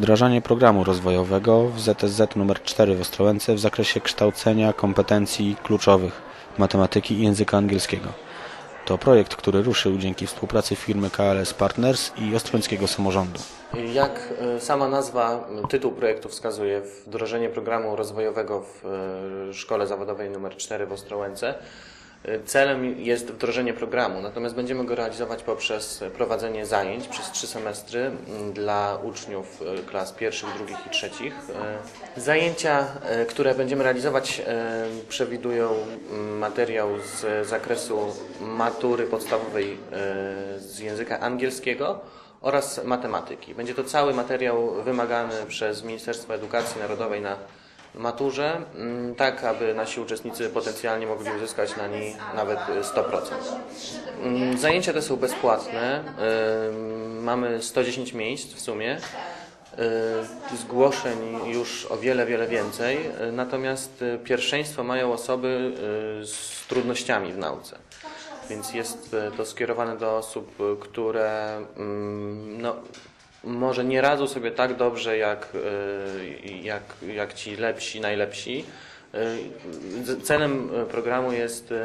wdrażanie programu rozwojowego w ZSZ nr 4 w Ostrołęce w zakresie kształcenia kompetencji kluczowych matematyki i języka angielskiego. To projekt, który ruszył dzięki współpracy firmy KLS Partners i Ostrołęckiego Samorządu. Jak e, sama nazwa, m, tytuł projektu wskazuje, wdrożenie programu rozwojowego w e, Szkole Zawodowej nr 4 w Ostrołęce, e, celem jest wdrożenie programu, natomiast będziemy go realizować poprzez prowadzenie zajęć przez trzy semestry m, dla uczniów e, klas pierwszych, drugich i trzecich. E, Zajęcia, e, które będziemy realizować, przewidują m, materiał z zakresu matury podstawowej z języka angielskiego, oraz matematyki. Będzie to cały materiał wymagany przez Ministerstwo Edukacji Narodowej na maturze, mm, tak aby nasi uczestnicy potencjalnie mogli uzyskać na niej nawet y, 100%. Mm, Zajęcia te są bezpłatne. Ym, Mamy 110 miejsc w sumie. Y, Zgłoszeń już o wiele, wiele więcej, y, natomiast y, pierwszeństwo mają osoby y, z trudnościami w nauce. Więc jest to skierowane do osób, które mm, no, może nie radzą sobie tak dobrze jak, e, jak, jak ci lepsi, najlepsi. E, Celem e, programu jest em,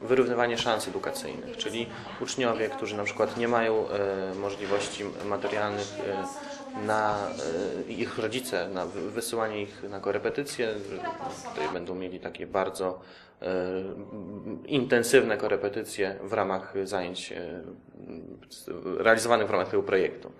wyrównywanie szans edukacyjnych, czyli uczniowie, którzy na przykład nie mają e, możliwości materialnych e, na e, ich rodzice, na wy- wysyłanie ich na korepetycje, tutaj będą mieli takie bardzo e, intensywne korepetycje w ramach zajęć realizowanych w ramach tego projektu.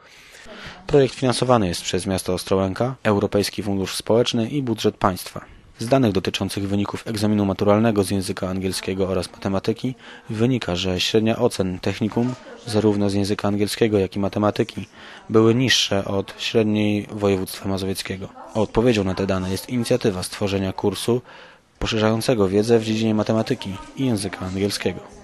Projekt finansowany jest przez miasto Ostrołęka, Europejski Fundusz Społeczny i budżet państwa. Z danych dotyczących wyników egzaminu maturalnego z języka angielskiego oraz matematyki wynika, że średnia ocen technikum, zarówno z języka angielskiego, jak i matematyki, były niższe od średniej województwa mazowieckiego. Odpowiedzią na te dane jest inicjatywa stworzenia kursu poszerzającego wiedzę w dziedzinie matematyki i języka angielskiego.